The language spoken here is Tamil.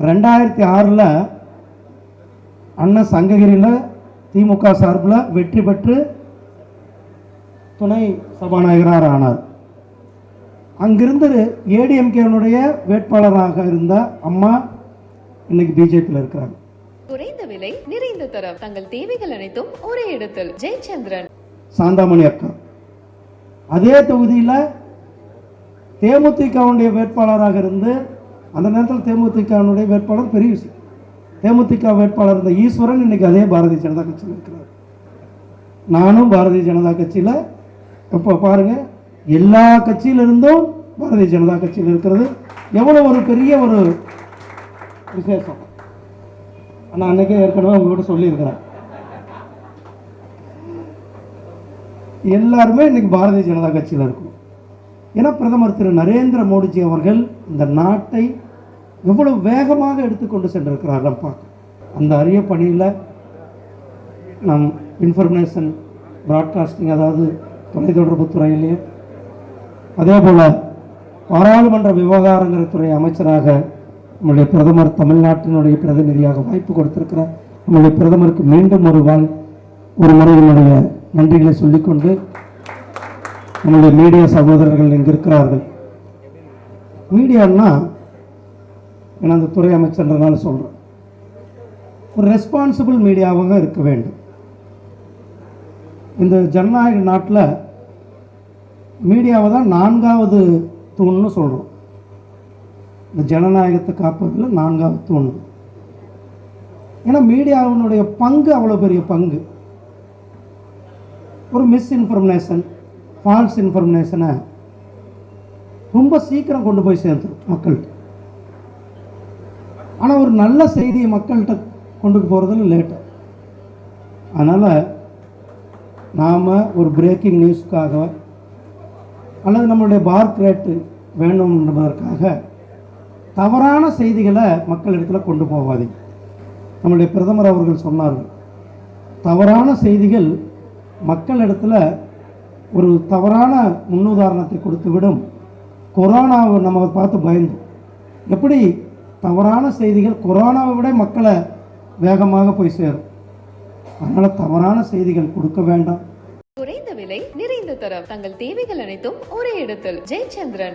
ரெண்டாயிரத்தி ஆறில் அண்ணன் சங்ககிரியில் திமுக சார்பில் வெற்றி பெற்று துணை சபாநாயகராக ஆனார். அங்கிருந்து ஏடிஎம்கேனுடைய வேட்பாளராக இருந்த அம்மா இன்னைக்கு பிஜேபியில் இருக்கிறாங்க. குறைந்த விலை நிறைந்த தரம். தங்கள் தேவைகள் அனைத்தும் ஒரே இடத்தில். ஜெயச்சந்திரன். சாந்தாமணி அக்கா. அதே தொகுதியில் தேமுதிகவுடைய வேட்பாளராக இருந்து அந்த நேரத்தில் தேமுதிகனுடைய வேட்பாளர் பெரிய விஷயம். தேமுதிக வேட்பாளர் இருந்த ஈஸ்வரன் இன்னைக்கு அதே பாரதிய ஜனதா கட்சியில் இருக்கிறார். நானும் பாரதிய ஜனதா கட்சியில் இப்போ பாருங்க எல்லா கட்சியிலிருந்தும் பாரதிய ஜனதா கட்சியில் இருக்கிறது. எவ்வளோ ஒரு பெரிய ஒரு விசேஷம். நான் அன்னைக்கே ஏற்கனவே உங்கள்கிட்ட சொல்லியிருக்கிறேன். எல்லாருமே இன்னைக்கு பாரதிய ஜனதா கட்சியில் இருக்கும் ஏன்னா பிரதமர் திரு நரேந்திர மோடிஜி அவர்கள் இந்த நாட்டை எவ்வளவு வேகமாக எடுத்துக்கொண்டு சென்றிருக்கிறார் நம்ம அந்த அரிய பணியில் நம் இன்ஃபர்மேஷன் ப்ராட்காஸ்டிங் அதாவது தொலைத்தொடர்பு துறையிலையும் அதே போல் பாராளுமன்ற விவகாரங்கள் துறை அமைச்சராக நம்முடைய பிரதமர் தமிழ்நாட்டினுடைய பிரதிநிதியாக வாய்ப்பு கொடுத்திருக்கிறார். நம்முடைய பிரதமருக்கு மீண்டும் ஒரு வாழ் ஒரு முறை என்னுடைய நன்றிகளை சொல்லிக்கொண்டு நம்முடைய மீடியா சகோதரர்கள் இங்கு இருக்கிறார்கள் மீடியான்னா ஏன்னா அந்த துறை அமைச்சர்ன்றனால சொல்கிறேன் ஒரு ரெஸ்பான்சிபிள் மீடியாவாக இருக்க வேண்டும். இந்த ஜனநாயக நாட்டில் மீடியாவை தான் நான்காவது தூண்னு சொல்கிறோம் இந்த ஜனநாயகத்தை காப்பதில் நான்காவது தூண். ஏன்னா மீடியாவினுடைய பங்கு அவ்வளோ பெரிய பங்கு. ஒரு மிஸ்இன்ஃபர்மேஷன் ஃபால்ஸ் இன்ஃபர்மேஷனை ரொம்ப சீக்கிரம் கொண்டு போய் சேர்ந்துடும் மக்கள்கிட்ட. ஆனால் ஒரு நல்ல செய்தியை மக்கள்கிட்ட கொண்டு போகிறதுல லேட்டு அதனால் நாம் ஒரு பிரேக்கிங் நியூஸ்க்காக அல்லது நம்மளுடைய பார்க் ரேட்டு வேணும் என்பதற்காக தவறான செய்திகளை மக்களிடத்துல கொண்டு போகாதீங்க. நம்முடைய பிரதமர் அவர்கள் சொன்னார்கள் தவறான செய்திகள் மக்களிடத்துல ஒரு தவறான முன்னுதாரணத்தை கொடுத்து விடும் கொரோனாவை நம்ம பார்த்து பயந்தோம் எப்படி தவறான செய்திகள் கொரோனாவை விட மக்களை வேகமாக போய் சேரும். அதனால் தவறான செய்திகள் கொடுக்க வேண்டாம். குறைந்த விலை நிறைந்த தரம். தங்கள் தேவைகள் அனைத்தும் ஒரே இடத்தில். ஜெயச்சந்திரன்.